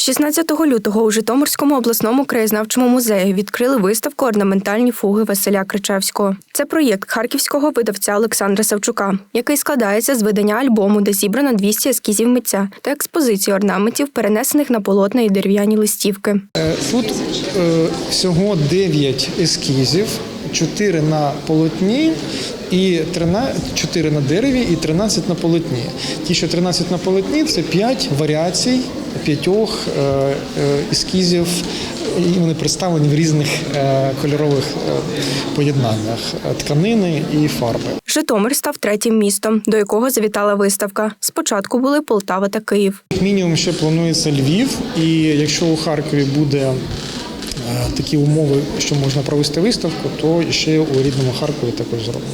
16 лютого у Житомирському обласному краєзнавчому музеї відкрили виставку Орнаментальні фуги Василя Кричевського. Це проєкт харківського видавця Олександра Савчука, який складається з видання альбому, де зібрано 200 ескізів митця та експозиції орнаментів, перенесених на полотна і дерев'яні листівки. Е, Тут е, всього 9 ескізів, 4 на полотні. І 13, 4 на дереві і 13 на полотні. Ті, що 13 на полотні, це 5 варіацій п'ятьох е, е, ескізів, і вони представлені в різних е, кольорових поєднаннях тканини і фарби. Житомир став третім містом, до якого завітала виставка. Спочатку були Полтава та Київ. Мінімум ще планується Львів, і якщо у Харкові буде такі умови, що можна провести виставку, то ще у рідному Харкові також зробимо.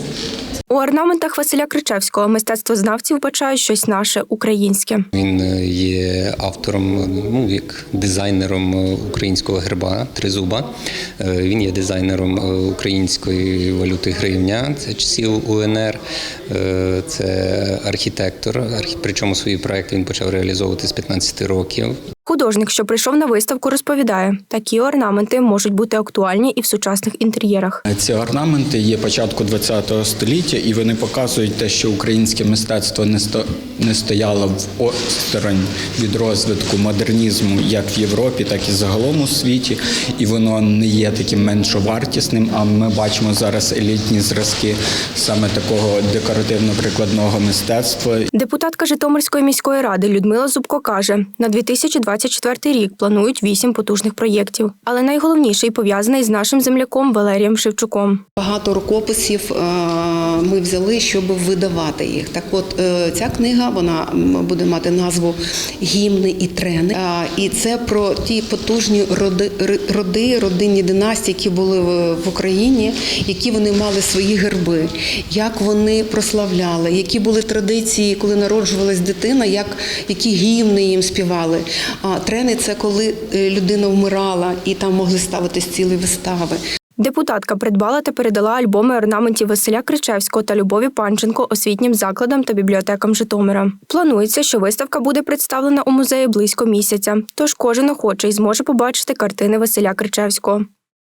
У орнаментах Василя Кричевського мистецтвознавці вбачають щось наше українське. Він е, є автором, ну як дизайнером е, українського герба тризуба. Е, Він є дизайнером е, української валюти гривня, це часів УНР. Е, Це архітектор. Причому свої проекти він почав реалізовувати з 15 років. Художник, що прийшов на виставку, розповідає, такі орнаменти можуть бути актуальні і в сучасних інтер'єрах. Ці орнаменти є початку ХХ століття, і вони показують те, що українське мистецтво не сто не стояло в осторонь від розвитку модернізму як в Європі, так і загалом у світі. І воно не є таким меншовартісним. А ми бачимо зараз елітні зразки саме такого декоративно-прикладного мистецтва. Депутатка Житомирської міської ради Людмила Зубко каже, на 2024 рік планують вісім потужних проєктів, але найголовніший пов'язаний з нашим земляком Валерієм Шевчуком. Багато рукописів е, ми взяли, щоб видавати їх. Так, от е, ця книга вона буде мати назву Гімни і трени. І це про ті потужні роди, роди, родинні династії, які були в в Україні, які вони мали свої герби, як вони прославляли, які були традиції, коли народжувалась дитина, як які гімни їм співали. А трени це коли е, людина вмирала і там могли ставитись цілі вистави. Депутатка придбала та передала альбоми орнаментів Василя Кричевського та Любові Панченко освітнім закладам та бібліотекам Житомира. Планується, що виставка буде представлена у музеї близько місяця, тож кожен охочий зможе побачити картини Василя Кричевського.